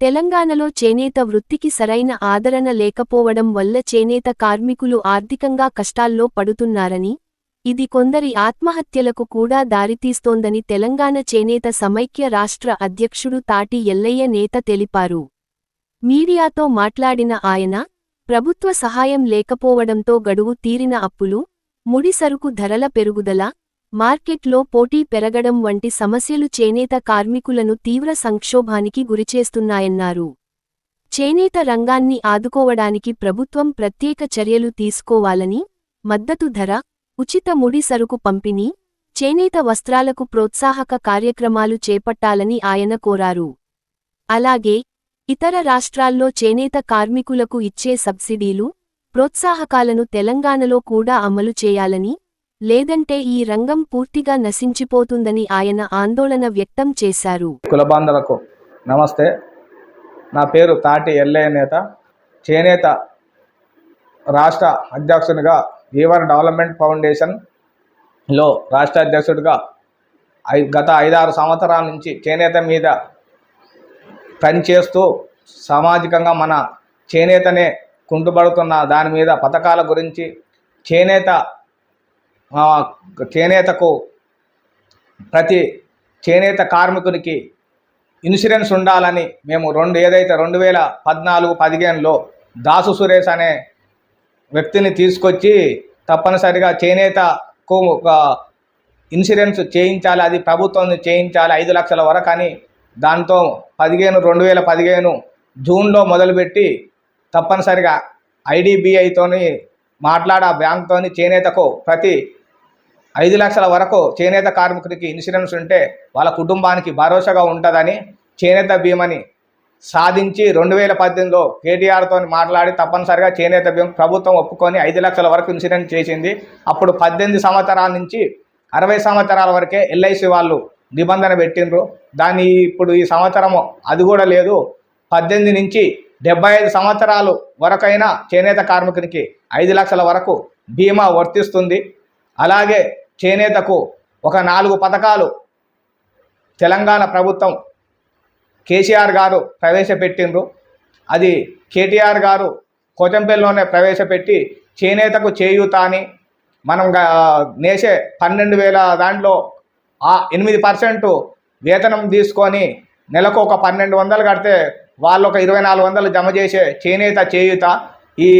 తెలంగాణలో చేనేత వృత్తికి సరైన ఆదరణ లేకపోవడం వల్ల చేనేత కార్మికులు ఆర్థికంగా కష్టాల్లో పడుతున్నారని ఇది కొందరి ఆత్మహత్యలకు కూడా దారితీస్తోందని తెలంగాణ చేనేత సమైక్య రాష్ట్ర అధ్యక్షుడు తాటి ఎల్లయ్య నేత తెలిపారు. మీడియాతో మాట్లాడిన ఆయన ప్రభుత్వ సహాయం లేకపోవడంతో గడువు తీరిన అప్పులు ముడి సరుకు ధరల పెరుగుదల మార్కెట్లో పోటీ పెరగడం వంటి సమస్యలు చేనేత కార్మికులను తీవ్ర సంక్షోభానికి గురిచేస్తున్నాయన్నారు. చేనేత రంగాన్ని ఆదుకోవడానికి ప్రభుత్వం ప్రత్యేక చర్యలు తీసుకోవాలని మద్దతు ధర ఉచిత ముడి సరుకు పంపిణీ చేనేత వస్త్రాలకు ప్రోత్సాహక కార్యక్రమాలు చేపట్టాలని ఆయన కోరారు. అలాగే ఇతర రాష్ట్రాల్లో చేనేత కార్మికులకు ఇచ్చే సబ్సిడీలు ప్రోత్సాహకాలను తెలంగాణలో కూడా అమలు చేయాలని లేదంటే ఈ రంగం పూర్తిగా నశించిపోతుందని ఆయన ఆందోళన వ్యక్తం చేశారు. కులబాంధలకు నమస్తే. నా పేరు తాటి ఎల్లయ్య నేత. చేనేత రాష్ట్ర అధ్యక్షునిగా వీవర్ డెవలప్మెంట్ ఫౌండేషన్లో రాష్ట్ర అధ్యక్షుడిగా ఐ గత ఐదారు సంవత్సరాల నుంచి చేనేత మీద పనిచేస్తూ సామాజికంగా మన చేనేతనే కుంటుపడుతున్న దాని మీద పథకాల గురించి చేనేత చేనేతకు ప్రతి చేనేత కార్మికునికి ఇన్సూరెన్స్ ఉండాలని మేము రెండు ఏదైతే రెండు వేల పద్నాలుగు పదిహేనులో దాసు సురేష్ అనే వ్యక్తిని తీసుకొచ్చి తప్పనిసరిగా చేనేతకు ఒక ఇన్సూరెన్స్ చేయించాలి అది ప్రభుత్వం చేయించాలి ఐదు లక్షల వరకు అని దాంతో పదిహేను రెండు వేల పదిహేను జూన్లో మొదలుపెట్టి తప్పనిసరిగా ఐడిబిఐతోని మాట్లాడ బ్యాంక్తోని చేనేతకు ప్రతి ఐదు లక్షల వరకు చేనేత కార్మికుడికి ఇన్సూరెన్స్ ఉంటే వాళ్ళ కుటుంబానికి భరోసాగా ఉంటుందని చేనేత బీమాని సాధించి రెండు వేల పద్దెనిమిదిలో కేటీఆర్తో మాట్లాడి తప్పనిసరిగా చేనేత బీమా ప్రభుత్వం ఒప్పుకొని ఐదు లక్షల వరకు ఇన్సూరెన్స్ చేసింది. అప్పుడు పద్దెనిమిది సంవత్సరాల నుంచి అరవై సంవత్సరాల వరకే ఎల్ఐసి వాళ్ళు నిబంధన పెట్టిండ్రు. దాన్ని ఇప్పుడు ఈ సంవత్సరము అది కూడా లేదు. పద్దెనిమిది నుంచి డెబ్బై ఐదు సంవత్సరాలు వరకైనా చేనేత కార్మికునికి ఐదు లక్షల వరకు బీమా వర్తిస్తుంది. అలాగే చేనేతకు ఒక నాలుగు పథకాలు తెలంగాణ ప్రభుత్వం కేసీఆర్ గారు ప్రవేశపెట్టిండ్రు. అది కేటీఆర్ గారు కోచంపల్లిలోనే ప్రవేశపెట్టి చేనేతకు చేయూత అని మనం నేసే పన్నెండు వేల దాంట్లో ఆ ఎనిమిది పర్సెంట్ వేతనం తీసుకొని నెలకు ఒక పన్నెండు వందలు కడితే వాళ్ళు ఒక ఇరవై నాలుగు వందలు జమ చేసే చేనేత చేయూత ఈ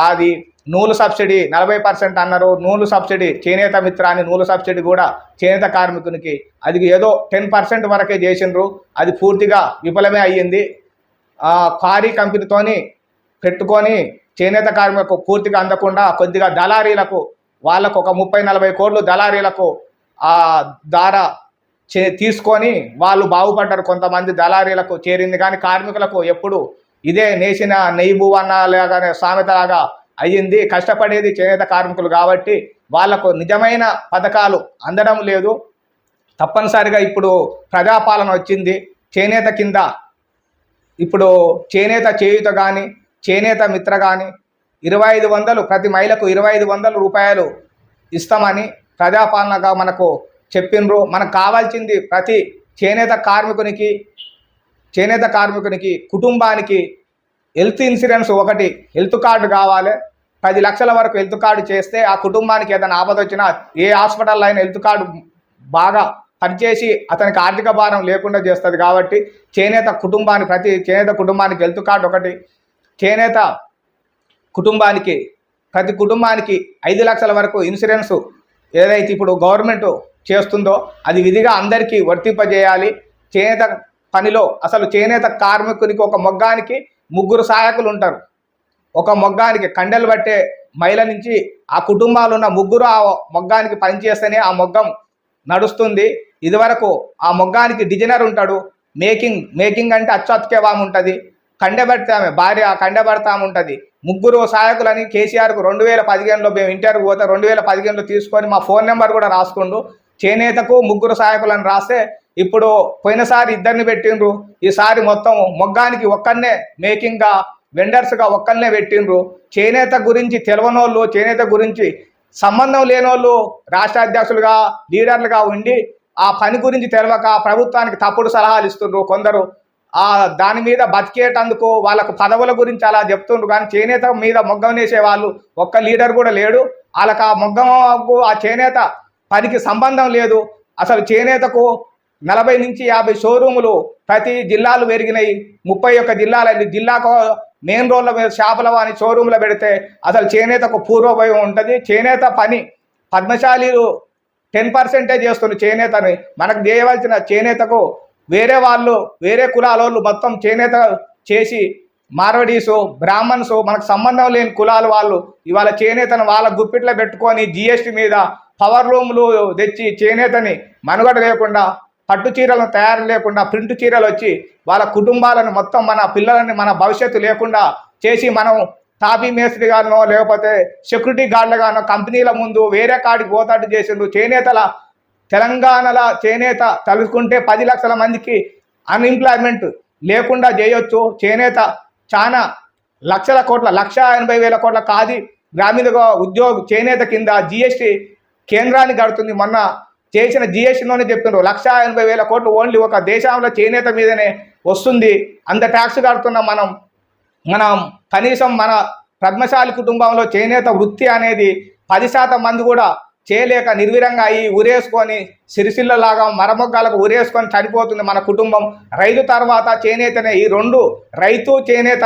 అది నూలు సబ్సిడీ నలభై పర్సెంట్ అన్నారు. నూలు సబ్సిడీ చేనేత మిత్ర అని నూలు సబ్సిడీ కూడా చేనేత కార్మికునికి అది ఏదో టెన్ పర్సెంట్ వరకే చేసిండ్రు. అది పూర్తిగా విఫలమే అయ్యింది. ఆ కారీ కంపెనీతోని పెట్టుకొని చేనేత కార్మికులకు పూర్తిగా అందకుండా కొద్దిగా దళారీలకు వాళ్ళకు ఒక ముప్పై నలభై కోట్లు దళారీలకు ఆ ద్వారా చే తీసుకొని వాళ్ళు బాగుపడ్డారు. కొంతమంది దళారీలకు చేరింది. కానీ కార్మికులకు ఎప్పుడు ఇదే నేసిన నెయ్యి బువ్వ అన్నలాగానే సామెతలాగా అయ్యింది కష్టపడేది చేనేత కార్మికులు కాబట్టి వాళ్ళకు నిజమైన పథకాలు అందడం లేదు. తప్పనిసరిగా ఇప్పుడు ప్రజాపాలన వచ్చింది. చేనేత కింద ఇప్పుడు చేనేత చేయుత కానీ చేనేత మిత్ర కానీ ఇరవై ఐదు వందలు ప్రతి మహిళకు ఇరవై ఐదు వందల రూపాయలు ఇస్తామని ప్రజాపాలనగా మనకు చెప్పిండ్రు. మనకు కావాల్సింది ప్రతి చేనేత కార్మికునికి చేనేత కార్మికునికి కుటుంబానికి హెల్త్ ఇన్సూరెన్స్ ఒకటి హెల్త్ కార్డు కావాలి. పది లక్షల వరకు హెల్త్ కార్డు చేస్తే ఆ కుటుంబానికి ఏదైనా ఆపద వచ్చినా ఏ హాస్పిటల్లో అయినా హెల్త్ కార్డు బాగా పనిచేసి అతనికి ఆర్థిక భారం లేకుండా చేస్తుంది కాబట్టి చేనేత కుటుంబానికి ప్రతి చేనేత కుటుంబానికి హెల్త్ కార్డు ఒకటి చేనేత కుటుంబానికి ప్రతి కుటుంబానికి ఐదు లక్షల వరకు ఇన్సూరెన్స్ ఏదైతే ఇప్పుడు గవర్నమెంట్ చేస్తుందో అది విధిగా అందరికీ వర్తింపజేయాలి. చేనేత పనిలో అసలు చేనేత కార్మికునికి ఒక మొగ్గానికి ముగ్గురు సహాయకులు ఉంటారు. ఒక మొగ్గానికి కండెలు పట్టే మహిళ నుంచి ఆ కుటుంబాలు ఉన్న ముగ్గురు ఆ మొగ్గానికి పనిచేస్తేనే ఆ మొగ్గం నడుస్తుంది. ఇదివరకు ఆ మొగ్గానికి డిజైనర్ ఉంటాడు. మేకింగ్ మేకింగ్ అంటే అచ్చతికేవాము ఉంటుంది. కండెబడితే ఆమె భార్య కండెబడతా ఉంటుంది. ముగ్గురు సహాయకులని కేసీఆర్కు రెండు వేల పదిహేనులో మేము ఇంటర్వ్యూ పోతే రెండు వేల పదిహేనులో తీసుకొని మా ఫోన్ నెంబర్ కూడా రాసుకుండు. చేనేతకు ముగ్గురు సహాయకులను రాస్తే ఇప్పుడు పోయినసారి ఇద్దరిని పెట్టిండ్రు. ఈసారి మొత్తం మొగ్గానికి ఒక్కనే మేకింగ్గా వెండర్స్గా ఒక్కరినే పెట్టిండ్రు. చేనేత గురించి తెలవనోళ్ళు చేనేత గురించి సంబంధం లేనోళ్ళు రాష్ట్ర అధ్యక్షులుగా లీడర్లుగా ఉండి ఆ పని గురించి తెలవక ప్రభుత్వానికి తప్పుడు సలహాలు ఇస్తుండ్రు కొందరు. ఆ దాని మీద బతికేటందుకు వాళ్ళకు పదవుల గురించి అలా చెప్తుండ్రు. కానీ చేనేత మీద మొగ్గం వేసే వాళ్ళు ఒక్క లీడర్ కూడా లేడు. వాళ్ళకి ఆ మొగ్గంకు ఆ చేనేత పనికి సంబంధం లేదు. అసలు చేనేతకు నలభై నుంచి యాభై షోరూములు ప్రతి జిల్లాలు పెరిగినాయి. ముప్పై ఒక్క జిల్లాలు జిల్లాకు మెయిన్ రోడ్ల మీద షాపుల వాని షోరూంలో పెడితే అసలు చేనేతకు పూర్వభయం ఉంటుంది. చేనేత పని పద్మశాలీలు టెన్ పర్సెంటే చేస్తున్నారు చేనేతని. మనకు చేయవలసిన చేనేతకు వేరే వాళ్ళు వేరే కులాల వాళ్ళు మొత్తం చేనేత చేసి మార్వడీసు బ్రాహ్మణ్స్ మనకు సంబంధం లేని కులాల వాళ్ళు ఇవాళ చేనేతను వాళ్ళ గుప్పిట్లో పెట్టుకొని జిఎస్టీ మీద పవర్ రూమ్లు తెచ్చి చేనేతని మనుగడ లేకుండా పట్టు చీరలను తయారు లేకుండా ప్రింట్ చీరలు వచ్చి వాళ్ళ కుటుంబాలను మొత్తం మన పిల్లలని మన భవిష్యత్తు లేకుండా చేసి మనం తాపీ మేస్త్రిగానో లేకపోతే సెక్యూరిటీ గార్డులుగానో కంపెనీల ముందు వేరే కాడికి పోతాటు చేసిండు చేనేతల తెలంగాణల చేనేత తలుసుకుంటే పది లక్షల మందికి అన్ఎంప్లాయ్మెంట్ లేకుండా చేయొచ్చు. చేనేత చాలా లక్షల కోట్ల లక్ష ఎనభై వేల కోట్ల కాది గ్రామీణ ఉద్యోగ చేనేత కింద జిఎస్టి కేంద్రాన్ని గడుతుంది మొన్న చేసిన జిఎస్టీలోనే చెప్తున్నారు లక్ష ఎనభై వేల కోట్లు ఓన్లీ ఒక దేశంలో చేనేత మీదనే వస్తుంది. అంత ట్యాక్స్ కడుతున్నాం మనం మనం కనీసం మన పద్మశాలి కుటుంబంలో చేనేత వృత్తి అనేది పది శాతం మంది కూడా చేయలేక నిర్వీరంగా అయ్యి ఉరేసుకొని సిరిసిల్లలాగా మరమొగ్గాలకు ఉరేసుకొని చనిపోతుంది మన కుటుంబం. రైతు తర్వాత చేనేతనే. ఈ రెండు రైతు చేనేత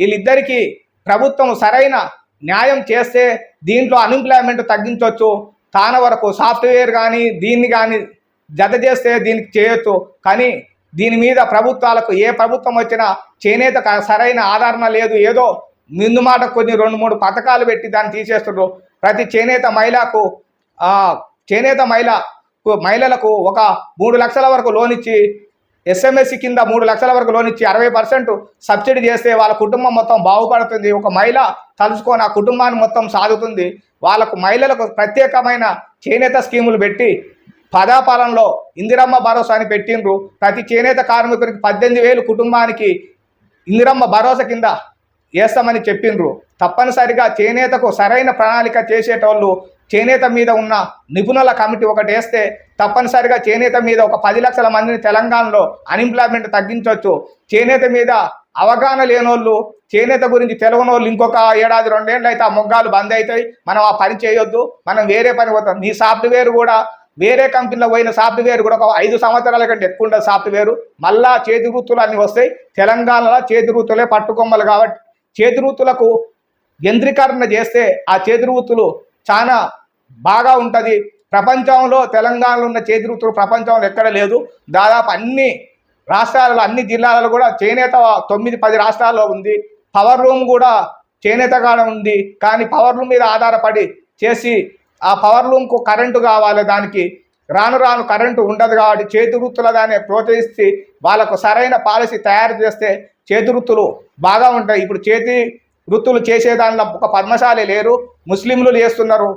వీళ్ళిద్దరికీ ప్రభుత్వం సరైన న్యాయం చేస్తే దీంట్లో అన్ఎంప్లాయ్మెంట్ తగ్గించవచ్చు తాన వరకు సాఫ్ట్వేర్ కానీ దీన్ని కానీ జత చేస్తే దీనికి చేయొచ్చు. కానీ దీని మీద ప్రభుత్వాలకు ఏ ప్రభుత్వం వచ్చినా చేనేత సరైన ఆదరణ లేదు. ఏదో ముందు మాట కొన్ని రెండు మూడు పథకాలు పెట్టి దాన్ని తీసేస్తున్నారు ప్రతి చేనేత మహిళకు చేనేత మహిళ మహిళలకు ఒక మూడు లక్షల వరకు లోన్ ఇచ్చి ఎస్ఎంఎస్సి కింద మూడు లక్షల వరకు లోన్ ఇచ్చి అరవై పర్సెంట్ సబ్సిడీ చేస్తే వాళ్ళ కుటుంబం మొత్తం బాగుపడుతుంది. ఒక మహిళ తలుచుకొని ఆ కుటుంబాన్ని మొత్తం సాగుతుంది వాళ్ళకు మహిళలకు ప్రత్యేకమైన చేనేత స్కీములు పెట్టి పదాపాలనలో ఇందిరమ్మ భరోసా అని పెట్టిండ్రు. ప్రతి చేనేత కార్మికుడికి పద్దెనిమిది వేలు కుటుంబానికి ఇందిరమ్మ భరోసా కింద వేస్తామని చెప్పిండ్రు. తప్పనిసరిగా చేనేతకు సరైన ప్రణాళిక చేసేటోళ్ళు చేనేత మీద ఉన్న నిపుణుల కమిటీ ఒకటి వేస్తే తప్పనిసరిగా చేనేత మీద ఒక పది లక్షల మందిని తెలంగాణలో అన్ఎంప్లాయ్మెంట్ తగ్గించవచ్చు చేనేత మీద అవగాహన లేనోళ్ళు చేనేత గురించి తెలియని వాళ్ళు ఇంకొక ఏడాది రెండేళ్ళు అయితే ఆ మొగ్గాలు బంద్ అవుతాయి మనం ఆ పని చేయొద్దు. మనం వేరే పని పోతాం. నీ సాఫ్ట్వేర్ కూడా వేరే కంపెనీలో పోయిన సాఫ్ట్వేర్ కూడా ఒక ఐదు సంవత్సరాల కంటే ఎక్కువ ఉండే సాఫ్ట్వేర్. మళ్ళా చేతి వృత్తులు అన్నీ వస్తాయి. తెలంగాణలో చేతి వృత్తులే పట్టుకొమ్మలు కాబట్టి చేతి వృత్తులకు యంత్రీకరణ చేస్తే ఆ చేతి వృత్తులు చాలా బాగా ఉంటుంది. ప్రపంచంలో తెలంగాణలో ఉన్న చేతి వృత్తులు ప్రపంచంలో ఎక్కడ లేదు. దాదాపు అన్ని రాష్ట్రాలలో అన్ని జిల్లాలలో కూడా చేనేత తొమ్మిది పది రాష్ట్రాల్లో ఉంది. పవర్ రూమ్ కూడా చేనేత కాడ ఉంది. కానీ పవర్ రూమ్ మీద ఆధారపడి చేసి ఆ పవర్ రూమ్కు కరెంటు కావాలి దానికి. రాను రాను కరెంటు ఉండదు కాబట్టి చేతి వృత్తుల దాన్ని ప్రోత్సహిస్తే వాళ్ళకు సరైన పాలసీ తయారు చేస్తే చేతి వృత్తులు బాగా ఉంటాయి. ఇప్పుడు చేతి వృత్తులు చేసే దానిలో ఒక పద్మశాలి లేరు ముస్లింలు చేస్తున్నారు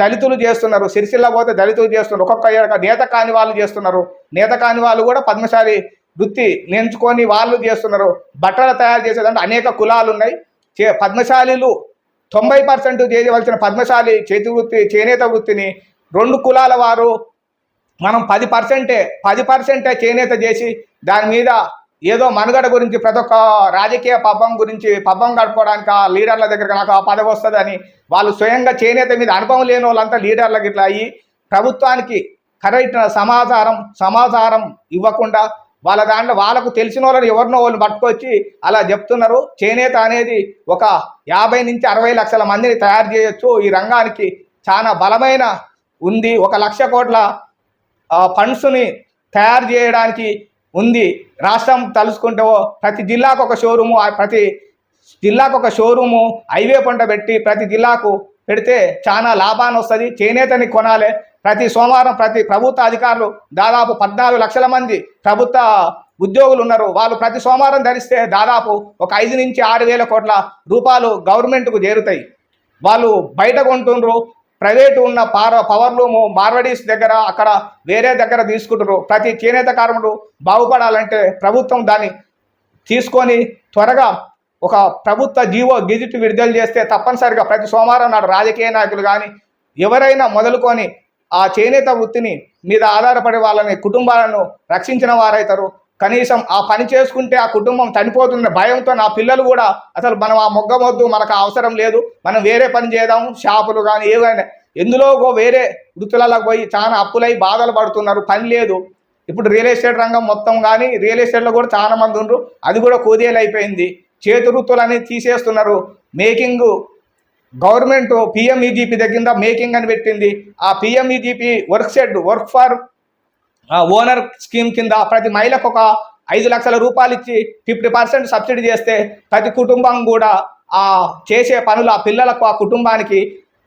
దళితులు చేస్తున్నారు సిరిసిల్ల పోతే దళితులు చేస్తున్నారు ఒక్కొక్క నేత కాని వాళ్ళు చేస్తున్నారు. నేత కాని వాళ్ళు కూడా పద్మశాలి వృత్తి నేర్చుకొని వాళ్ళు చేస్తున్నారు. బట్టలు తయారు చేసేదంటే అనేక కులాలు ఉన్నాయి. చే పద్మశాలీలు తొంభై పర్సెంట్ చేయవలసిన పద్మశాలి చేతి వృత్తి చేనేత వృత్తిని రెండు కులాల వారు మనం పది పర్సెంటే పది పర్సెంటే చేనేత చేసి దాని మీద ఏదో మనుగడ గురించి ప్రతి ఒక్క రాజకీయ పబ్బం గురించి పబ్బం గడుపుకోవడానికి ఆ లీడర్ల దగ్గర నాకు ఆ పదవి వస్తుందని వాళ్ళు స్వయంగా చేనేత మీద అనుభవం లేని వాళ్ళంతా లీడర్లకు ఇట్లా అయ్యి ప్రభుత్వానికి కరెక్ట్ సమాచారం సమాచారం ఇవ్వకుండా వాళ్ళ దాంట్లో వాళ్ళకు తెలిసిన వాళ్ళని ఎవరినో వాళ్ళు పట్టుకొచ్చి అలా చెప్తున్నారు. చేనేత అనేది ఒక యాభై నుంచి అరవై లక్షల మందిని తయారు చేయొచ్చు. ఈ రంగానికి చాలా బలమైన ఉంది. ఒక లక్ష కోట్ల ఫండ్స్ని తయారు చేయడానికి ఉంది. రాష్ట్రం తలుచుకుంటే ప్రతి జిల్లాకు ఒక షోరూము ఆ ప్రతి జిల్లాకు ఒక షోరూము హైవే పంట పెట్టి ప్రతి జిల్లాకు పెడితే చాలా లాభాన్ని వస్తుంది. చేనేతని కొనాలి. ప్రతి సోమవారం ప్రతి ప్రభుత్వ అధికారులు దాదాపు పద్నాలుగు లక్షల మంది ప్రభుత్వ ఉద్యోగులు ఉన్నారు. వాళ్ళు ప్రతి సోమవారం ధరిస్తే దాదాపు ఒక ఐదు నుంచి ఆరు వేల కోట్ల రూపాయలు గవర్నమెంట్కు చేరుతాయి. వాళ్ళు బయట కొంటుండ్రు ప్రైవేటు ఉన్న పార పవర్ లూము మార్వడీస్ దగ్గర అక్కడ వేరే దగ్గర తీసుకుంటారు ప్రతి చేనేత కార్మికుడు బాగుపడాలంటే ప్రభుత్వం దాన్ని తీసుకొని త్వరగా ఒక ప్రభుత్వ జీవో గెజిట్ విడుదల చేస్తే తప్పనిసరిగా ప్రతి సోమవారం నాడు రాజకీయ నాయకులు కానీ ఎవరైనా మొదలుకొని ఆ చేనేత వృత్తిని మీద ఆధారపడే వాళ్ళని కుటుంబాలను రక్షించిన వారైతారు. కనీసం ఆ పని చేసుకుంటే ఆ కుటుంబం చనిపోతున్న భయంతో నా పిల్లలు కూడా అసలు మనం ఆ మొగ్గమొద్దు మనకు అవసరం లేదు. మనం వేరే పని చేద్దాం షాపులు కానీ ఏవైనా. ఎందులో ఒక వేరే వృత్తులలో పోయి చాలా అప్పులై బాధలు పడుతున్నారు. పని లేదు. ఇప్పుడు రియల్ ఎస్టేట్ రంగం మొత్తం కానీ రియల్ ఎస్టేట్లో కూడా చాలా మంది ఉన్నారు అది కూడా కుదేలు అయిపోయింది చేతి వృత్తులని తీసేస్తున్నారు. మేకింగ్ గవర్నమెంట్ పిఎంఈజీపీ దగ్గర మేకింగ్ అని పెట్టింది. ఆ PMEGP work shed work for owner scheme కింద ప్రతి మహిళకు ఒక ఐదు లక్షల రూపాయలు ఇచ్చి ఫిఫ్టీ పర్సెంట్ సబ్సిడీ చేస్తే ప్రతి కుటుంబం కూడా ఆ చేసే పనులు ఆ పిల్లలకు ఆ కుటుంబానికి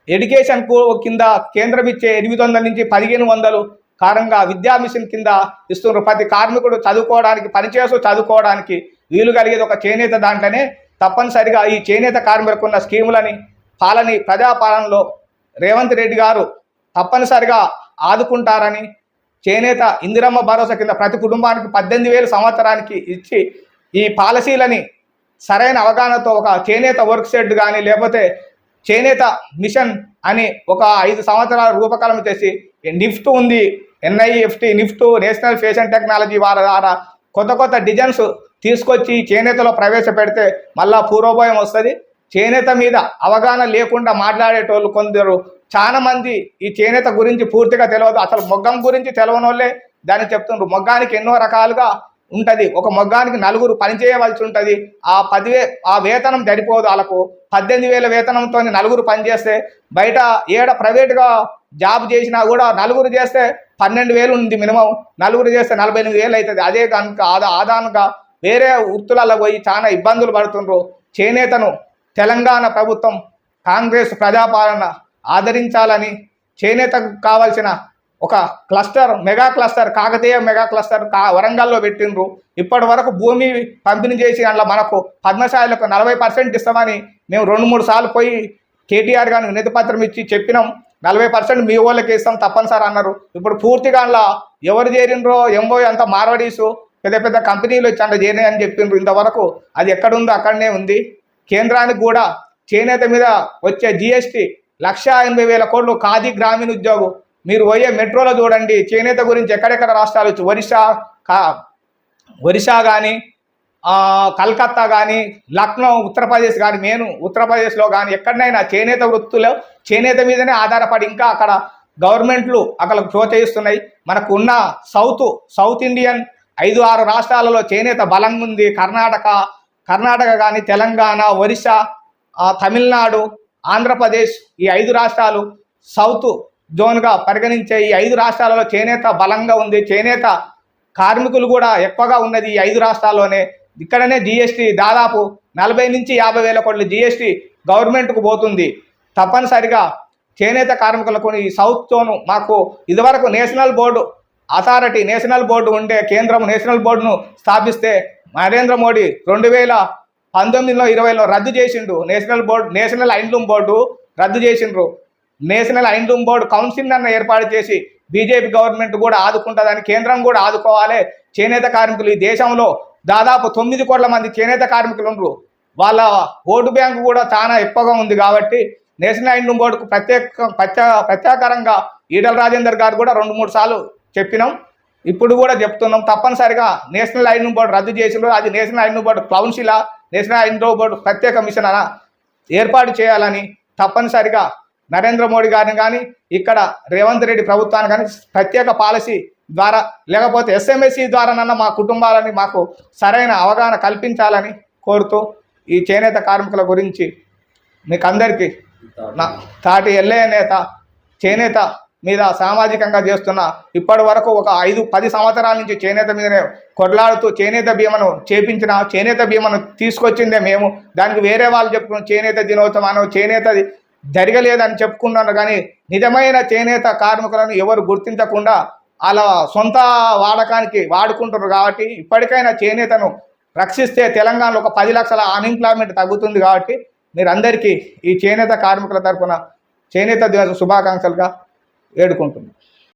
ఎడ్యుకేషన్ కింద కేంద్రం ఇచ్చే ఎనిమిది వందల నుంచి పదిహేను వందలు కారణంగా విద్యా మిషన్ కింద ఇస్తున్నారు. ప్రతి కార్మికుడు చదువుకోవడానికి పనిచేస్తూ చదువుకోవడానికి వీలు కలిగేది ఒక చేనేత దాంట్లోనే తప్పనిసరిగా ఈ చేనేత కార్మికులకు ఉన్న స్కీములని పాలని ప్రజాపాలనలో రేవంత్ రెడ్డి గారు తప్పనిసరిగా ఆదుకుంటారని చేనేత ఇందిరమ్మ భరోసా కింద ప్రతి కుటుంబానికి పద్దెనిమిది వేలు సంవత్సరానికి ఇచ్చి ఈ పాలసీలని సరైన అవగాహనతో ఒక చేనేత వర్క్ షెడ్ కానీ లేకపోతే చేనేత మిషన్ అని ఒక ఐదు సంవత్సరాల రూపకల్పన చేసి నిఫ్ట్ ఉంది NIFT NIFT national fashion technology వారి ద్వారా కొత్త కొత్త డిజైన్స్ తీసుకొచ్చి చేనేతలో ప్రవేశపెడితే మళ్ళా పూర్వభయం వస్తుంది. చేనేత మీద అవగాహన లేకుండా మాట్లాడేటోళ్ళు కొందరు చాలా మంది ఈ చేనేత గురించి పూర్తిగా తెలియదు అసలు మొగ్గం గురించి తెలియని వాళ్ళే దాన్ని చెప్తుండ్రు. మొగ్గానికి ఎన్నో రకాలుగా ఉంటుంది. ఒక మొగ్గానికి నలుగురు పనిచేయవలసి ఉంటుంది. ఆ పదివే ఆ వేతనం సరిపోదు వాళ్ళకు. పద్దెనిమిది వేల వేతనంతో నలుగురు పనిచేస్తే బయట ఏడ ప్రైవేట్గా జాబ్ చేసినా కూడా నలుగురు చేస్తే పన్నెండు వేలు ఉంది మినిమం. నలుగురు చేస్తే నలభై ఎనిమిది వేలు అవుతుంది అదే కనుక ఆదా ఆదానంగా వేరే వృత్తులలో పోయి చాలా ఇబ్బందులు పడుతుండ్రు. చేనేతను తెలంగాణ ప్రభుత్వం కాంగ్రెస్ ప్రజాపాలన ఆదరించాలని చేనేతకు కావాల్సిన ఒక cluster mega cluster Kakatiya mega cluster కా వరంగల్లో పెట్టిండ్రు. ఇప్పటి వరకు భూమి పంపిణీ చేసి అందులో మనకు పద్మశాలకు నలభై పర్సెంట్ ఇస్తామని మేము రెండు మూడు సార్లు పోయి కేటీఆర్ గారిని వినతి పత్రం ఇచ్చి చెప్పినాం. నలభై పర్సెంట్ మీ వాళ్ళకి ఇస్తాం తప్పనిసరి అన్నారు. ఇప్పుడు పూర్తిగా అందులో ఎవరు చేరిండ్రో ఎంబో అంత మార్వడీసు పెద్ద పెద్ద కంపెనీలు వచ్చి అందులో చేరినాయని చెప్పిండ్రు. ఇంతవరకు అది ఎక్కడుందో అక్కడనే ఉంది. కేంద్రానికి కూడా చేనేత మీద వచ్చే జిఎస్టీ లక్ష ఎనభై వేల కోట్లు ఖాదీ గ్రామీణ ఉద్యోగం. మీరు పోయే మెట్రోలో చూడండి చేనేత గురించి ఎక్కడెక్కడ రాష్ట్రాలు వచ్చి ఒరిస్సా కా ఒరిస్సా కానీ కలకత్తా కానీ లక్నో ఉత్తరప్రదేశ్ కానీ నేను ఉత్తరప్రదేశ్లో కానీ ఎక్కడనైనా చేనేత వృత్తిలో చేనేత మీదనే ఆధారపడి ఇంకా అక్కడ గవర్నమెంట్లు అక్కడ ప్రోత్సహిస్తున్నాయి. మనకు ఉన్న సౌత్ సౌత్ ఇండియన్ ఐదు ఆరు రాష్ట్రాలలో చేనేత బలంగా ఉంది. కర్ణాటక కర్ణాటక కానీ తెలంగాణ ఒరిస్సా తమిళనాడు ఆంధ్రప్రదేశ్ ఈ ఐదు రాష్ట్రాలు సౌత్ జోన్గా పరిగణించే ఈ ఐదు రాష్ట్రాలలో చేనేత బలంగా ఉంది. చేనేత కార్మికులు కూడా ఎక్కువగా ఉన్నది ఈ ఐదు రాష్ట్రాల్లోనే. ఇక్కడనే జిఎస్టీ దాదాపు నలభై నుంచి యాభై వేల కోట్ల జిఎస్టీ గవర్నమెంట్కు పోతుంది. తప్పనిసరిగా చేనేత కార్మికులకు ఈ సౌత్ జోను మాకు ఇదివరకు national board authority national board ఉండే కేంద్రం నేషనల్ బోర్డును స్థాపిస్తే నరేంద్ర మోడీ రెండు వేల పంతొమ్మిదిలో ఇరవైలో రద్దు చేసిండు. National board national handloom board రద్దు చేసిండ్రు. నేషనల్ ఐన్లూమ్ బోర్డు కౌన్సిల్ అన్న ఏర్పాటు చేసి బీజేపీ గవర్నమెంట్ కూడా ఆదుకుంటుందని కేంద్రం కూడా ఆదుకోవాలి. చేనేత కార్మికులు ఈ దేశంలో దాదాపు తొమ్మిది కోట్ల మంది చేనేత కార్మికులు ఉండరు. వాళ్ళ ఓటు బ్యాంకు కూడా చాలా ఎక్కువగా ఉంది కాబట్టి నేషనల్ ఐన్లూమ్ బోర్డుకు ప్రత్యేక ప్రత్యేక ఈడల రాజేందర్ గారు కూడా రెండు మూడు సార్లు చెప్పినాం. ఇప్పుడు కూడా చెప్తున్నాం తప్పనిసరిగా నేషనల్ ఐన్లూమ్ బోర్డు రద్దు చేసిన అది నేషనల్ ఐన్లూమ్ బోర్డు కౌన్సిలా నేషనల్ ఐన్లూమ్ బోర్డు ప్రత్యేక మిషన్ అలా ఏర్పాటు చేయాలని తప్పనిసరిగా నరేంద్ర మోడీ గారిని కానీ ఇక్కడ రేవంత్ రెడ్డి ప్రభుత్వాన్ని కానీ ప్రత్యేక పాలసీ ద్వారా లేకపోతే ఎస్ఎంఎస్సి ద్వారానన్నా మా కుటుంబాలని మాకు సరైన అవగాహన కల్పించాలని కోరుతూ ఈ చేనేత కార్మికుల గురించి మీకు అందరికీ నా తాటి ఎల్లయ్య నేత చేనేత మీద సామాజికంగా చేస్తున్న ఇప్పటి వరకు ఒక ఐదు పది సంవత్సరాల నుంచి చేనేత మీదనే కొట్లాడుతూ చేనేత బీమను చేపించిన చేనేత బీమను తీసుకొచ్చిందే మేము. దానికి వేరే వాళ్ళు చెప్పుకున్నాం చేనేత దినోత్సవం చేనేత జరగలేదని చెప్పుకున్నాను కానీ నిజమైన చేనేత కార్మికులను ఎవరు గుర్తించకుండా అలా సొంత వాడకానికి వాడుకుంటున్నారు కాబట్టి ఇప్పటికైనా చేనేతను రక్షిస్తే తెలంగాణలో ఒక పది లక్షల అన్ఎంప్లాయ్మెంట్ తగ్గుతుంది కాబట్టి మీరందరికీ ఈ చేనేత కార్మికుల తరఫున చేనేత దినోత్సవ శుభాకాంక్షలుగా వేడుకుంటున్నాను